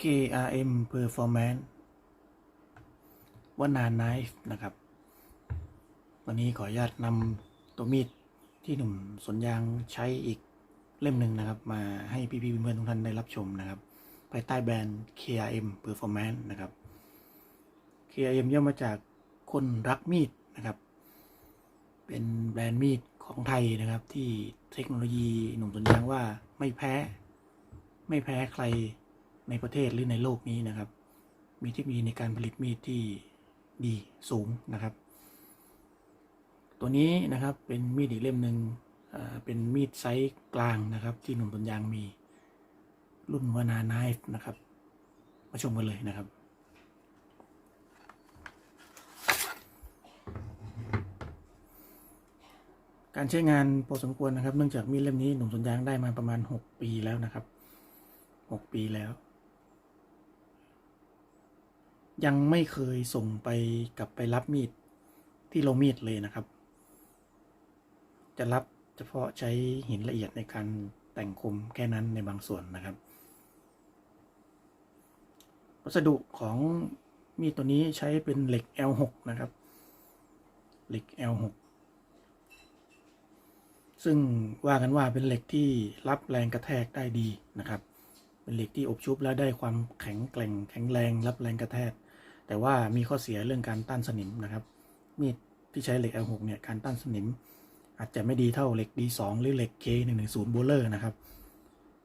KRM Performance ว่านานไนฟ์นะครับ วันนี้ขออนุญาตนำตัวมีดที่หนุ่มสนยางใช้อีกเล่มหนึ่งนะครับ มาให้พี่ๆเพื่อนๆทุกท่านได้รับชมนะครับ ภายใต้แบรนด์ KRM Performance นะครับ KRM ย่อมาจากคนรักมีดนะครับ เป็นแบรนด์มีดของไทยนะครับ ที่เทคโนโลยีหนุ่มสนยางว่าไม่แพ้ ไม่แพ้ใคร ในประเทศหรือในโลกนี้นะครับ มีเทคโนโลยีในการผลิตมีดที่ดีสูงนะครับ ตัวนี้นะครับเป็นมีดอีกเล่มหนึ่งอ่าเป็นมีดไซส์กลางนะครับ ที่หนุ่มสนยางมี รุ่นวานาไนฟ์นะครับ มาชมกันเลยนะครับการใช้งานพอสมควรนะครับ เนื่องจากมีดเล่มนี้หนุ่มสวนยางได้มาประมาณ 6 ปีแล้วนะครับ 6 ปีแล้ว ยังไม่เคยส่งไปกลับไปรับมีดที่โรงมีดเลยนะครับ จะรับเฉพาะใช้หินละเอียดในการแต่งคมแค่นั้นในบางส่วนนะครับ วัสดุของมีดตัวนี้ใช้เป็นเหล็ก L6 นะครับ เหล็ก L6 ซึ่งว่ากันว่าเป็นเหล็กที่รับแรงกระแทกได้ดีนะครับ เป็นเหล็กที่อบชุบแล้วได้ความแข็งแกร่งแข็งแรงรับแรงกระแทก แต่ว่ามีข้อเสียเรื่องการต้านสนิมนะครับ มีดที่ใช้เหล็ก L6 เนี่ยการต้านสนิม อาจจะไม่ดีเท่าเหล็ก D2 หรือเหล็ก K110 b o l e r นะครับ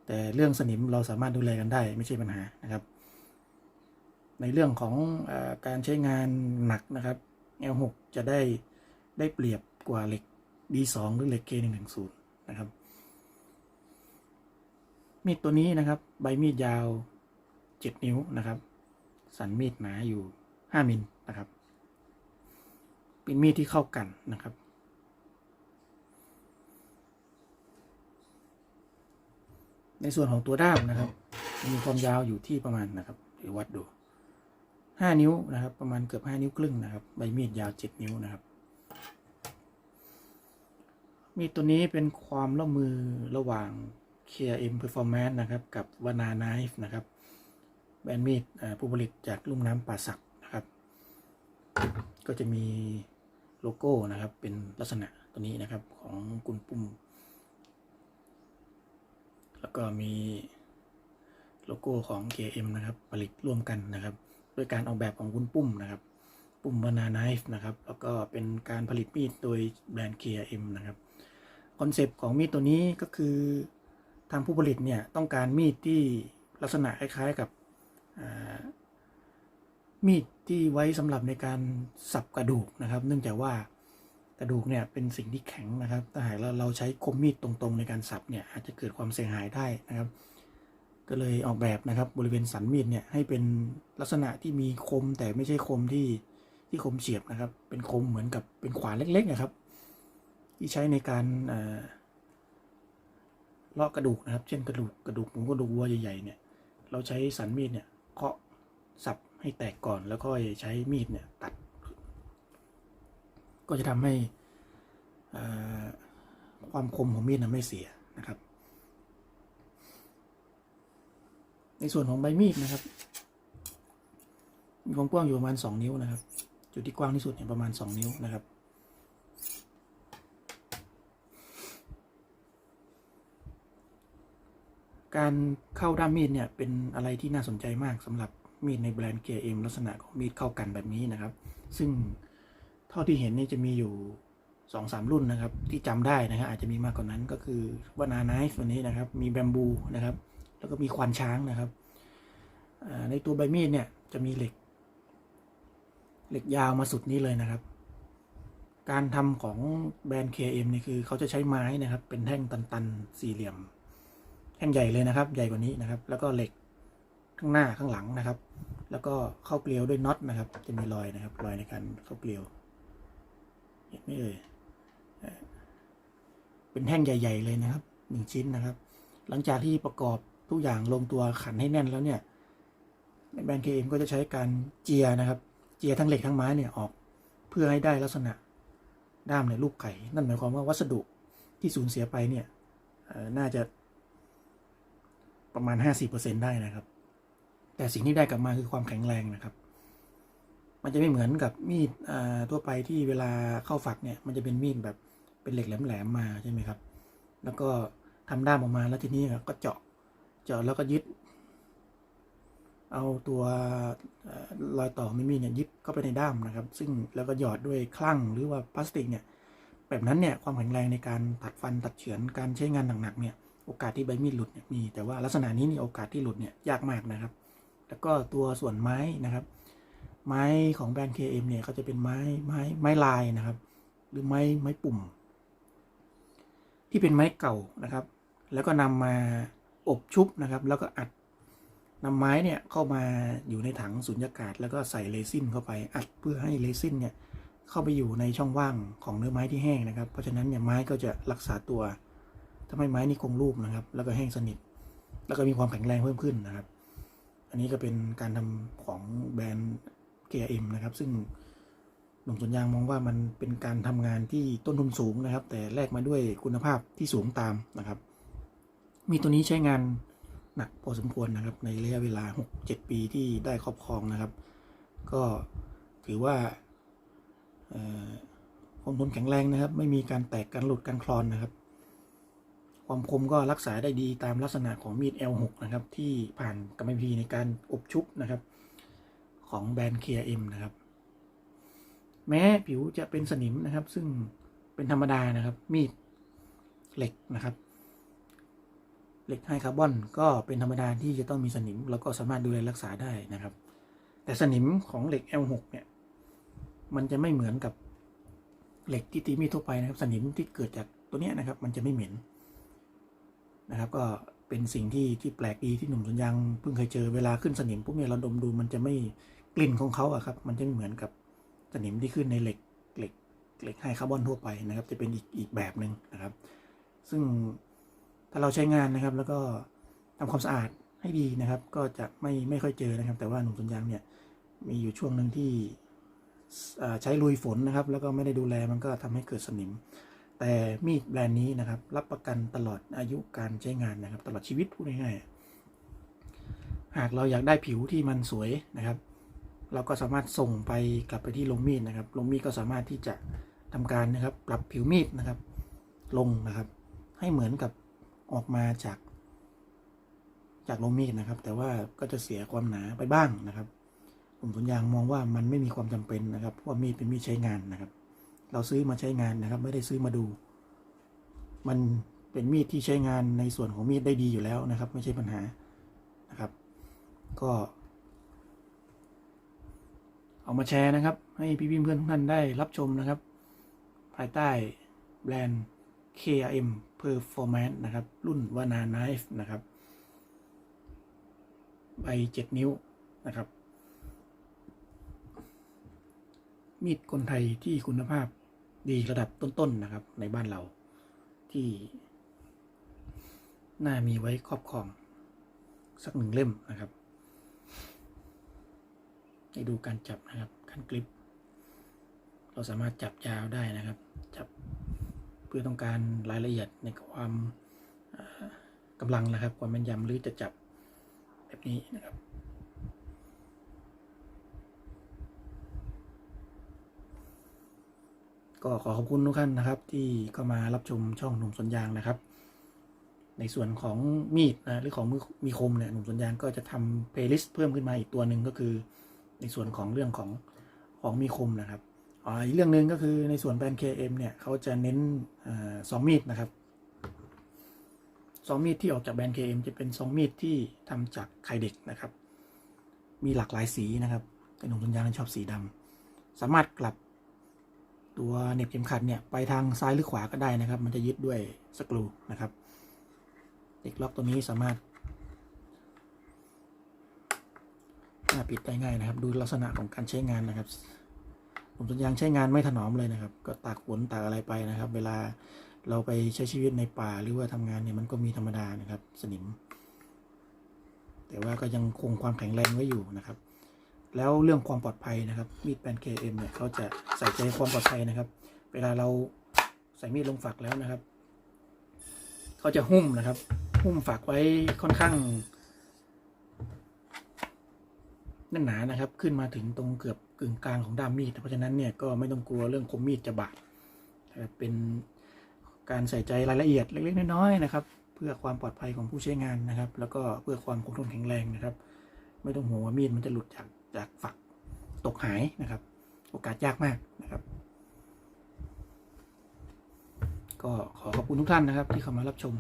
แต่เรื่องสนิมเราสามารถดูแลกันได้ไม่ใช่ปัญหานะครับ ในเรื่องของอการใช้งานหนักนะครับ L6 จะได้ได้เปรียบกว่าเหล็ก D2 หรือเหล็ก K110 นะครับ มีดตัวนี้นะครับ ใบมีดยาว 7 นิ้วนะครับ สันมีดหนาอยู่5มิลนะครับ เป็นมีดที่เข้ากันนะครับ ในส่วนของตัวด้ามนะครับ มีความยาวอยู่ที่ประมาณนะครับเดี๋ยววัดดู5นิ้วนะครับ ประมาณเกือบ5นิ้วครึ่งนะครับ ใบมีดยาว7นิ้วนะครับ มีดตัวนี้เป็นความร่วมมือระหว่าง KRM Performance นะครับ กับวานา Knife นะครับ แบรนด์มีดผู้ผลิตจากลุ่มน้ำป่าสักนะครับ ก็จะมีโลโก้นะครับ เป็นลักษณะตัวนี้นะครับของกุนปุ่ม แล้วก็มีโลโก้ของ KM นะครับผลิตร่วมกันนะครับ ด้วยการออกแบบของคุณปุ้มนะครับ ปุ่มบานาไนฟ์นะครับ แล้วก็เป็นการผลิตมีดโดยแบรนด์ KM นะครับคอนเซปต์ของมีดตัวนี้ก็คือทางผู้ผลิตเนี่ยต้องการมีดที่ลักษณะคล้ายๆกับ มีดที่ไว้สำหรับในการสับกระดูกนะครับ เนื่องจากว่ากระดูกเนี่ยเป็นสิ่งที่แข็งนะครับ ถ้าหากเราเราใช้คมมีดตรงๆ ในการสับเนี่ยอาจจะเกิดความเสียหายได้นะครับ ก็เลยออกแบบนะครับบริเวณสันมีดเนี่ยให้เป็นลักษณะที่มีคมแต่ไม่ใช่คมที่ที่คมเฉียบนะครับ เป็นคมเหมือนกับเป็นขวานเล็กๆนะครับ ที่ใช้ในการเอ่อเลาะกระดูกนะครับ เช่นกระดูกกระดูกหมูกระดูกวัวใหญ่ๆเนี่ยเราใช้สันมีดเนี่ย เคาะสับให้แตกก่อนแล้วก็ใช้มีดเนี่ยตัด ก็จะทำให้ความคมของมีดนะไม่เสียนะครับ ในส่วนของใบมีดนะครับ มีความกว้างอยู่ประมาณ 2 นิ้วนะครับ จุดที่กว้างที่สุดเนี่ยประมาณ 2 นิ้วนะครับ การเข้าด้ามมีดเนี่ยเป็นอะไรที่น่าสนใจมากสำหรับมีดในแบรนด์ KM ลักษณะของมีดเข้ากันแบบนี้นะครับ ซึ่งเท่าที่เห็นนี่จะมีอยู่สองสามรุ่นนะครับ ที่จำได้นะครับอาจจะมีมากกว่านั้นก็คือวานาไนฟ์ตัวนี้นะครับ มีแบมบูนะครับ แล้วก็มีควานช้างนะครับในตัวใบมีดเนี่ยจะมีเหล็ก เหล็กยาวมาสุดนี้เลยนะครับ การทำของแบรนด์ KM นี่คือเขาจะใช้ไม้นะครับ เป็นแท่งตันๆ สี่เหลี่ยม แท่งใหญ่เลยนะครับ ใหญ่กว่านี้นะครับ แล้วก็เหล็กข้างหน้าข้างหลังนะครับ แล้วก็เข้าเกลียวด้วยน็อตนะครับ จะมีรอยนะครับ รอยในการเข้าเกลียวเห็นไหมเอ่ยเป็นแท่งใหญ่ ๆ เลยนะครับหนึ่งชิ้นนะครับ หลังจากที่ประกอบทุกอย่างลงตัวขันให้แน่นแล้วเนี่ยในแบรนด์ KM ก็จะใช้การเจียนะครับ เจียทั้งเหล็กทั้งไม้เนี่ยออกเพื่อให้ได้ลักษณะด้ามในรูปไข่ นั่นหมายความว่าวัสดุที่สูญเสียไปเนี่ยน่าจะ ประมาณ 50%ได้นะครับ แต่สิ่งที่ได้กลับมาคือความแข็งแรงนะครับ มันจะไม่เหมือนกับมีดทั่วไปที่เวลาเข้าฝักเนี่ยมันจะเป็นมีดแบบเป็นเหล็กแหลมๆมาใช่ไหมครับ แล้วก็ทำด้ามออกมาแล้วทีนี้ก็เจาะเจาะแล้วก็ยึด เอาตัวรอยต่อไม่มีเนี่ยยึดเข้าไปในด้ามนะครับ ซึ่งแล้วก็หยอดด้วยคลั่งหรือว่าพลาสติกเนี่ยแบบนั้นเนี่ยความแข็งแรงในการตัดฟันตัดเฉือนการใช้งานหนักๆเนี่ย โอกาสที่ใบมีดหลุดเนี่ยมี แต่ว่าลักษณะนี้นี่โอกาสที่หลุดเนี่ยยากมากนะครับ แล้วก็ตัวส่วนไม้นะครับ ไม้ของแบรนด์ KM เนี่ยเขาจะเป็นไม้ไม้ไม้ลายนะครับ หรือไม้ไม้ปุ่ม ที่เป็นไม้เก่านะครับ แล้วก็นำมาอบชุบนะครับ แล้วก็อัดนำไม้เนี่ยเข้ามาอยู่ในถังสุญญากาศ แล้วก็ใส่เรซินเข้าไปอัดเพื่อให้เรซินเนี่ยเข้าไปอยู่ในช่องว่างของเนื้อไม้ที่แห้งนะครับ เพราะฉะนั้นเนี่ยไม้ก็จะรักษาตัว ทำให้ไม้นี่คงรูปนะครับ แล้วก็แห้งสนิท แล้วก็มีความแข็งแรงเพิ่มขึ้นนะครับ อันนี้ก็เป็นการทำของแบรนด์ krm นะครับ ซึ่งหนุ่มสวนยางมองว่ามันเป็นการทำงานที่ต้นทุนสูงนะครับ แต่แลกมาด้วยคุณภาพที่สูงตามนะครับ มีตัวนี้ใช้งานหนักพอสมควรนะครับ ในระยะเวลา 6-7 ปีที่ได้ครอบครองนะครับ ก็ถือว่าคงทนแข็งแรงนะครับ ไม่มีการแตกการหลุดการคลอนนะครับ ความคมก็รักษาได้ดีตามลักษณะของมีด L6 นะครับ ที่ผ่านกรรมวิธีในการอบชุบนะครับ ของแบรนด์ KM นะครับ แม้ผิวจะเป็นสนิมนะครับ ซึ่งเป็นธรรมดานะครับ มีดเหล็กนะครับเหล็กไฮคาร์บอนก็เป็นธรรมดาที่จะต้องมีสนิม แล้วก็สามารถดูแลรักษาได้นะครับ แต่สนิมของเหล็ก L6 เนี่ยมันจะไม่เหมือนกับเหล็กที่ตีมีดทั่วไปนะครับ สนิมที่เกิดจากตัวเนี้ยนะครับ มันจะไม่เหม็น นะครับ ก็เป็นสิ่งที่ที่แปลกดีที่หนุ่มสวนยางเพิ่งเคยเจอเวลาขึ้นสนิมปุ๊บเนี่ยเราดมดูมันจะไม่กลิ่นของเขาอะครับ มันจะไม่เหมือนกับสนิมที่ขึ้นในเหล็กเหล็กเหล็กไฮคาร์บอนทั่วไปนะครับ จะเป็นอีกอีกแบบหนึ่งนะครับ ซึ่งถ้าเราใช้งานนะครับ แล้วก็ทำความสะอาดให้ดีนะครับ ก็จะไม่ไม่ค่อยเจอนะครับ แต่ว่าหนุ่มสวนยางเนี่ยมีอยู่ช่วงหนึ่งที่ใช้ลุยฝนนะครับ แล้วก็ไม่ได้ดูแลมันก็ทำให้เกิดสนิม แต่มีดแบรนด์นี้นะครับ รับประกันตลอดอายุการใช้งานนะครับ ตลอดชีวิตพูดง่ายๆหากเราอยากได้ผิวที่มันสวยนะครับ เราก็สามารถส่งไปกลับไปที่โรงมีดนะครับโรงมีดก็สามารถที่จะทำการนะครับ ปรับผิวมีดนะครับ ลงนะครับ ให้เหมือนกับออกมาจาก จากโรงมีดนะครับ แต่ว่าก็จะเสียความหนาไปบ้างนะครับ ผมสวนยางมองว่ามันไม่มีความจำเป็นนะครับเพราะว่ามีดเป็นมีดใช้งานนะครับ เราซื้อมาใช้งานนะครับ ไม่ได้ซื้อมาดู มันเป็นมีดที่ใช้งานในส่วนของมีดได้ดีอยู่แล้วนะครับ ไม่ใช่ปัญหานะครับ ก็ เอามาแชร์นะครับ ให้พี่ๆเพื่อนทุกท่านได้รับชมนะครับ ภายใต้แบรนด์ KRM Performance นะครับ รุ่นวานา Knife นะครับใบ7นิ้วนะครับ มีดคนไทยที่คุณภาพดีระดับต้นๆนะครับ ในบ้านเราที่น่ามีไว้ครอบครอง สักหนึ่งเล่มนะครับให้ดูการจับนะครับการกริป เราสามารถจับยาวได้นะครับ จับเพื่อต้องการรายละเอียดในความกำลังนะครับ ความแม่นยำหรือจะจับแบบนี้นะครับ ก็ขอขอบคุณทุกท่านนะครับ ที่เข้ามารับชมช่องหนุ่มสวนยางนะครับ ในส่วนของมีดนะหรือของมือมีคมเนี่ยหนุ่มสวนยางก็จะทำเพลย์ลิสต์เพิ่มขึ้นมาอีกตัวหนึ่งก็คือ ในส่วนของเรื่องของของมีคมนะครับอ่าอีกเรื่องหนึ่งก็คือในส่วนแบรนด์ KM เนี่ยเขาจะเน้นอสองมีดนะครับสองมีดที่ออกจากแบรนด์ KM จะเป็นสองมีดที่ทำจากไข่เด็กนะครับ มีหลากหลายสีนะครับแต่หนุ่มสวนยางชอบสีดำสามารถกลับ ตัวเหน็บเข็มขัดเนี่ยไปทางซ้ายหรือขวาก็ได้นะครับ มันจะยึดด้วยสกรูนะครับเด็กล็อกตัวนี้สามารถาปิดได้ง่ายนะครับ ดูลักษณะของการใช้งานนะครับ ผมสัญญางใช้งานไม่ถนอมเลยนะครับ ก็ตากฝนตากอะไรไปนะครับ เวลาเราไปใช้ชีวิตในป่าหรือว่าทำงานเนี่ยมันก็มีธรรมดานะครับ สนิม แต่ว่าก็ยังคงความแข็งแรงไว้อยู่นะครับ แล้วเรื่องความปลอดภัยนะครับ มีดแบรนด์ KM เนี่ยเขาจะใส่ใจความปลอดภัยนะครับ เวลาเราใส่มีดลงฝักแล้วนะครับเขาจะหุ้มนะครับ หุ้มฝักไว้ค่อนข้างแน่นหนานะครับ ขึ้นมาถึงตรงเกือบกึ่งกลางของด้ามมีด เพราะฉะนั้นเนี่ยก็ไม่ต้องกลัวเรื่องคมมีดจะบาดเป็นการใส่ใจรายละเอียดเล็กๆน้อยๆนะครับ เพื่อความปลอดภัยของผู้ใช้งานนะครับ แล้วก็เพื่อความคงทนแข็งแรงนะครับ ไม่ต้องห่วงว่ามีดมันจะหลุดจาก จากฝักตกหายนะครับ โอกาสยากมากนะครับ ก็ขอขอบคุณทุกท่านนะครับที่เข้ามารับชม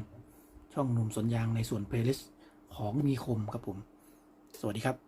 ช่องหนุ่มสวนยางในส่วนเพลย์ลิสต์ของมีคมครับผม สวัสดีครับ